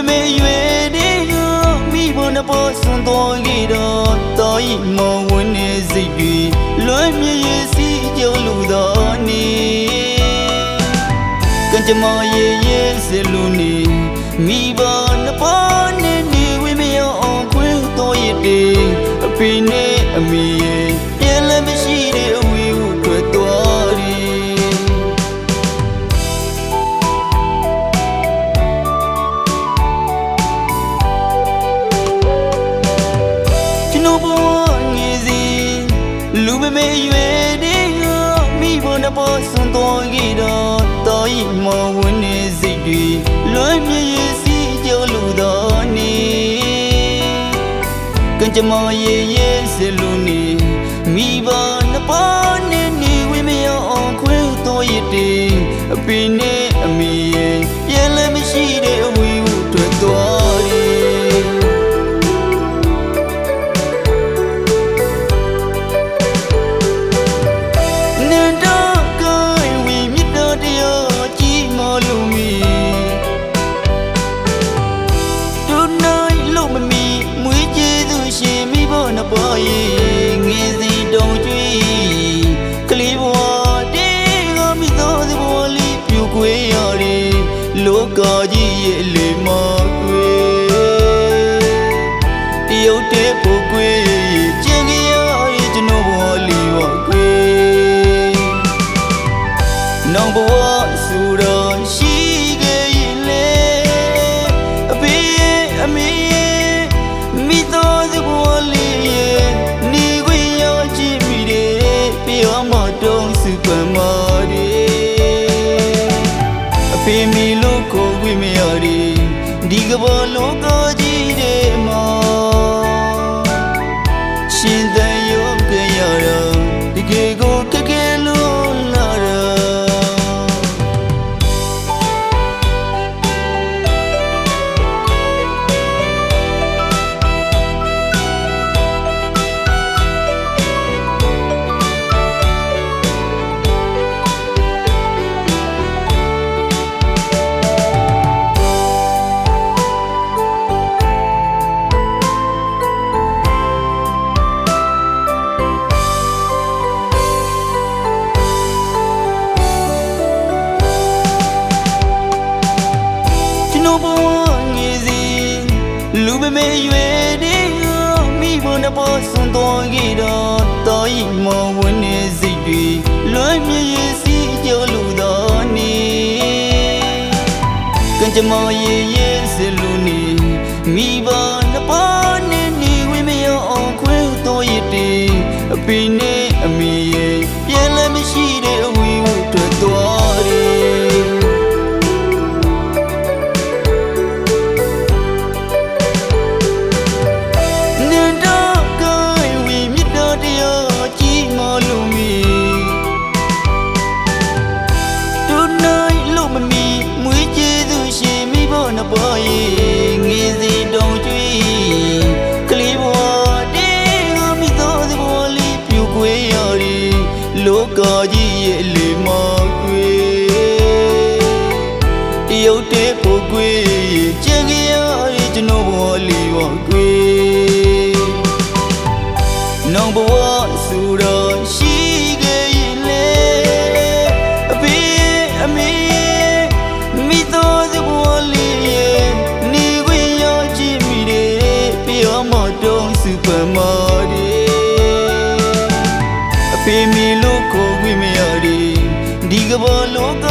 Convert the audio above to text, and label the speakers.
Speaker 1: မမေရွယ်တွေကမိဘနှစ်ပေါ်ဆွန်တော်ကြီးတော့တောဤမောဝင်းနေစိတ်တွေလွမ်းမြေရစီကြုံလူတော်နေကံကြမ္မာရဲ့ရဲ့စလူနေမိဘနှစ်ပေါ်နေနေဝိမယောအောင်ခွင်းတော်ရတဲ့အဖေနဲ့အမေရဲ့ပြန်လည်းမရှိတဲ့ တော့တော်ဤမောဝင်းနေစိတ်တွေလွမ်းမြေရစီကြလူတော်နေကံကြမ္မာရဲ့ရဲ့စလူနေမိဘနှစ်ပေါ်နေနေဝိမယောအောင်ခွင်းတော်ရတဲ့အပင်နဲ့အမေ တရုတ်တဲ့ပုတ်ကွေးကျင်ကြီးရရဲ့ကျွန်တော်ဘောလီပါကွေနောင်ဘဝဆူတော်ရှိခဲ့ရင်လေအဖေရဲ့အမေရဲ့မိတော်စဘဝလေးရဲ့နေခွင့်ရချင်မိတယ်ပြောမတုံးစုပမာတယ်အဖေမီလို့ကိုခွင့်မရတယ်ဒီကဘောလော မမေရွယ်တွေကမိဘနှစ်ပေါ်ဆွန်တော်ကြီးတော့တော်ဤမောဝင်းနေစိတ်တွေလွမ်းမြေရစီကြလူတော်နေကံကြမ္မာရဲ့ ရုတ်တဲ့ပုတ်ကွေးကျင်ကြီးရည်ကျွန်တော်ဘောလေးပါကွေနောင်ဘဝဆူတော်ရှိခဲ့ရင်လေအဖေအမေမိတော်စဘဝလေးရဲ့နေခွင့်ရချင်မိတယ်ပြောမတုံးစူပမာတယ်အဖေမီလို့ကိုခွင့်မရတယ်ဒီကဘောလောက